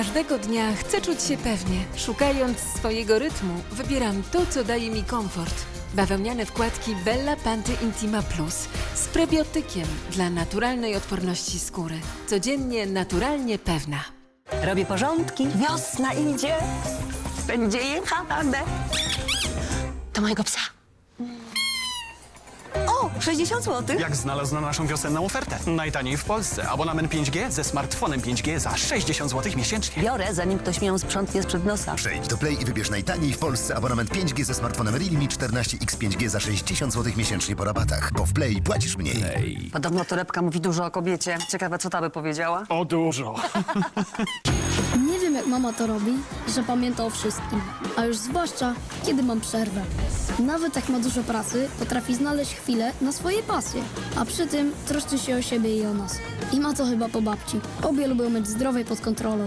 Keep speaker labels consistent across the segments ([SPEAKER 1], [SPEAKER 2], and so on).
[SPEAKER 1] Każdego dnia chcę czuć się pewnie. Szukając swojego rytmu, wybieram to, co daje mi komfort. Bawełniane wkładki Bella Panty Intima Plus z prebiotykiem dla naturalnej odporności skóry. Codziennie naturalnie pewna.
[SPEAKER 2] Robię porządki. Wiosna idzie. Będzie jechane. To mojego psa. O, 60 zł.
[SPEAKER 3] Jak znalazł na naszą wiosenną ofertę? Najtaniej w Polsce. Abonament 5G ze smartfonem 5G za 60 zł miesięcznie.
[SPEAKER 2] Biorę, zanim ktoś mi ją sprzątnie sprzed nosa.
[SPEAKER 4] Przejdź do Play i wybierz najtaniej w Polsce abonament 5G ze smartfonem Realme 14X5G za 60 zł miesięcznie po rabatach. Bo w Play płacisz mniej.
[SPEAKER 2] Podobno torebka mówi dużo o kobiecie. Ciekawe, co ta by powiedziała.
[SPEAKER 3] O dużo.
[SPEAKER 5] Mama to robi, że pamięta o wszystkim, a już zwłaszcza, kiedy mam przerwę. Nawet jak ma dużo pracy, potrafi znaleźć chwilę na swoje pasje, a przy tym troszczy się o siebie i o nas. I ma to chyba po babci. Obie lubią mieć zdrowie pod kontrolą.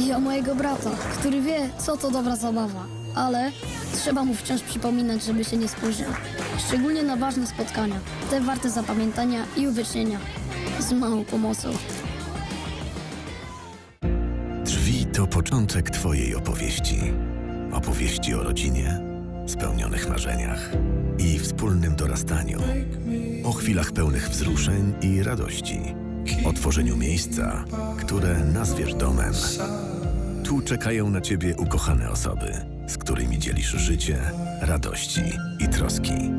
[SPEAKER 5] I o mojego brata, który wie, co to dobra zabawa, ale trzeba mu wciąż przypominać, żeby się nie spóźniał. Szczególnie na ważne spotkania, te warte zapamiętania i uwiecznienia. Z małą pomocą.
[SPEAKER 6] Początek Twojej opowieści. Opowieści o rodzinie, spełnionych marzeniach i wspólnym dorastaniu. O chwilach pełnych wzruszeń i radości. O tworzeniu miejsca, które nazwiesz domem. Tu czekają na Ciebie ukochane osoby, z którymi dzielisz życie, radości i troski.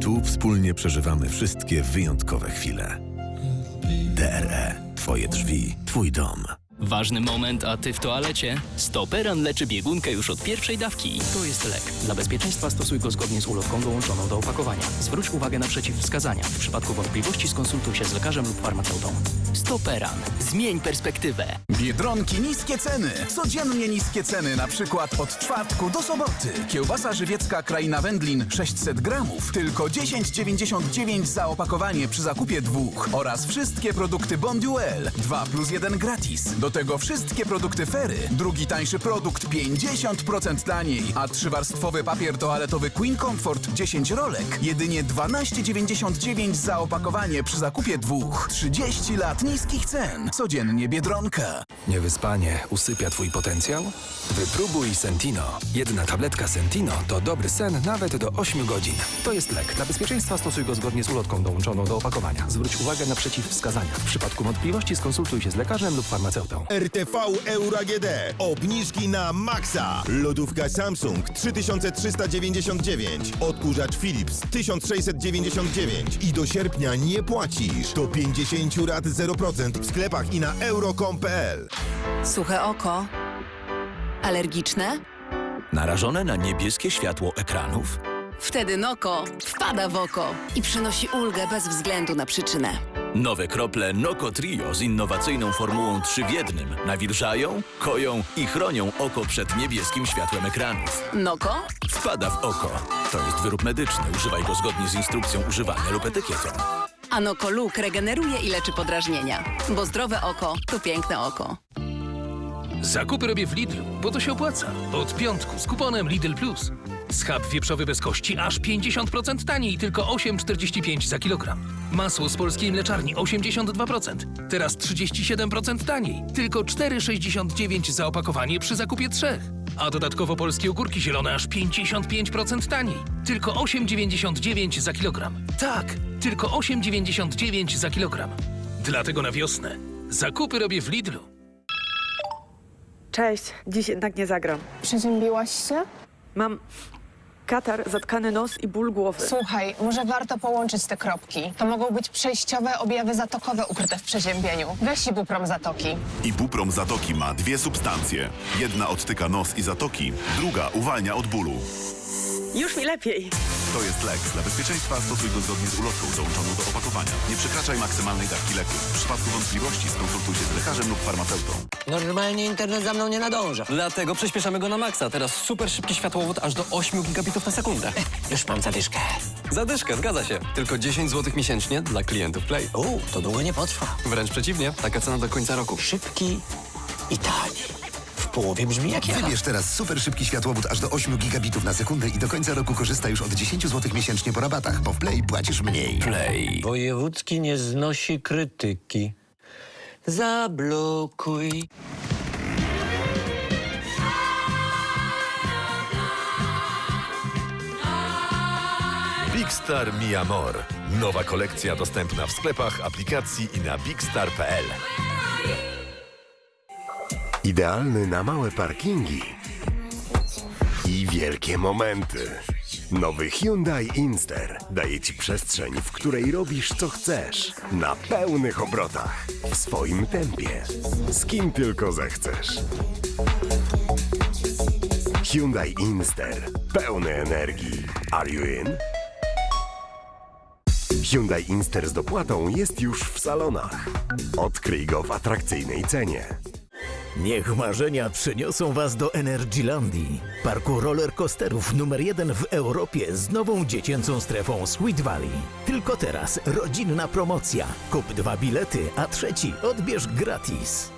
[SPEAKER 6] Tu wspólnie przeżywamy wszystkie wyjątkowe chwile. DRE. Twoje drzwi, Twój dom.
[SPEAKER 7] Ważny moment, a ty w toalecie? Stoperan leczy biegunkę już od pierwszej dawki. To jest lek. Dla bezpieczeństwa stosuj go zgodnie z ulotką dołączoną do opakowania. Zwróć uwagę na przeciwwskazania. W przypadku wątpliwości skonsultuj się z lekarzem lub farmaceutą. Stoperan. Zmień perspektywę.
[SPEAKER 8] Biedronki niskie ceny. Codziennie niskie ceny, na przykład od czwartku do soboty. Kiełbasa żywiecka Kraina Wędlin 600 gramów. Tylko 10,99 za opakowanie przy zakupie dwóch. Oraz wszystkie produkty Bonduel. 2 plus 1 gratis. Do tego wszystkie produkty Fery. Drugi tańszy produkt 50% taniej. A trzywarstwowy papier toaletowy Queen Comfort 10 rolek. Jedynie 12,99 za opakowanie przy zakupie dwóch. 30 lat niskich cen. Codziennie Biedronka.
[SPEAKER 9] Niewyspanie usypia twój potencjał? Wypróbuj Sentino. Jedna tabletka Sentino to dobry sen nawet do 8 godzin. To jest lek. Dla bezpieczeństwa stosuj go zgodnie z ulotką dołączoną do opakowania. Zwróć uwagę na przeciwwskazania. W przypadku wątpliwości skonsultuj się z lekarzem lub farmaceutą.
[SPEAKER 10] RTV Euro AGD. Obniżki na maksa. Lodówka Samsung 3399. Odkurzacz Philips 1699. I do sierpnia nie płacisz. Do 50 rat 0% w sklepach i na euro.com.pl.
[SPEAKER 11] Suche oko. Alergiczne?
[SPEAKER 9] Narażone na niebieskie światło ekranów?
[SPEAKER 11] Wtedy Noko wpada w oko i przynosi ulgę bez względu na przyczynę.
[SPEAKER 6] Nowe krople Noko Trio z innowacyjną formułą 3 w jednym nawilżają, koją i chronią oko przed niebieskim światłem ekranów.
[SPEAKER 11] Noko?
[SPEAKER 6] Wpada w oko. To jest wyrób medyczny. Używaj go zgodnie z instrukcją używania lub etykietą.
[SPEAKER 11] A Noko Look regeneruje i leczy podrażnienia. Bo zdrowe oko to piękne oko.
[SPEAKER 12] Zakupy robię w Lidlu, bo to się opłaca. Od piątku z kuponem Lidl Plus. Schab wieprzowy bez kości aż 50% taniej, tylko 8,45 za kilogram. Masło z polskiej mleczarni 82%, teraz 37% taniej, tylko 4,69 za opakowanie przy zakupie trzech. A dodatkowo polskie ogórki zielone aż 55% taniej, tylko 8,99 za kilogram. Tak, tylko 8,99 za kilogram. Dlatego na wiosnę zakupy robię w Lidlu.
[SPEAKER 13] Cześć, dziś jednak nie zagram.
[SPEAKER 14] Przeziębiłaś się?
[SPEAKER 13] Mam katar, zatkany nos i ból głowy.
[SPEAKER 14] Słuchaj, może warto połączyć te kropki. To mogą być przejściowe objawy zatokowe ukryte w przeziębieniu. Weź ibuprom zatoki.
[SPEAKER 15] Ibuprom Zatoki ma dwie substancje. Jedna odtyka nos i zatoki, druga uwalnia od bólu.
[SPEAKER 13] Już mi lepiej.
[SPEAKER 15] To jest lek. Dla bezpieczeństwa stosuj go zgodnie z ulotką dołączoną do opakowania. Nie przekraczaj maksymalnej dawki leku. W przypadku wątpliwości skonsultuj się z lekarzem lub farmaceutą.
[SPEAKER 16] Normalnie internet za mną nie nadąża. Dlatego przyspieszamy go na maksa. Teraz super szybki światłowód aż do 8 gigabitów na sekundę. Już mam zadyszkę. Zadyszkę, zgadza się. Tylko 10 zł miesięcznie dla klientów Play. O, to długo nie potrwa. Wręcz przeciwnie, taka cena do końca roku. Szybki i tani połowie brzmi jak ja.
[SPEAKER 4] Wybierz teraz super szybki światłowód aż do 8 gigabitów na sekundę i do końca roku korzysta już od 10 zł miesięcznie po rabatach, bo w Play płacisz mniej.
[SPEAKER 16] Play.
[SPEAKER 17] Wojewódzki nie znosi krytyki. Zablokuj.
[SPEAKER 6] Bigstar Mi Amor. Nowa kolekcja dostępna w sklepach, aplikacji i na bigstar.pl.
[SPEAKER 17] Idealny na małe parkingi i wielkie momenty. Nowy Hyundai Inster daje Ci przestrzeń, w której robisz co chcesz, na pełnych obrotach, w swoim tempie, z kim tylko zechcesz. Hyundai Inster, pełny energii. Are you in? Hyundai Inster z dopłatą jest już w salonach. Odkryj go w atrakcyjnej cenie.
[SPEAKER 18] Niech marzenia przeniosą Was do Energylandii, parku rollercoasterów numer jeden w Europie z nową dziecięcą strefą Sweet Valley. Tylko teraz rodzinna promocja. Kup dwa bilety, a trzeci odbierz gratis.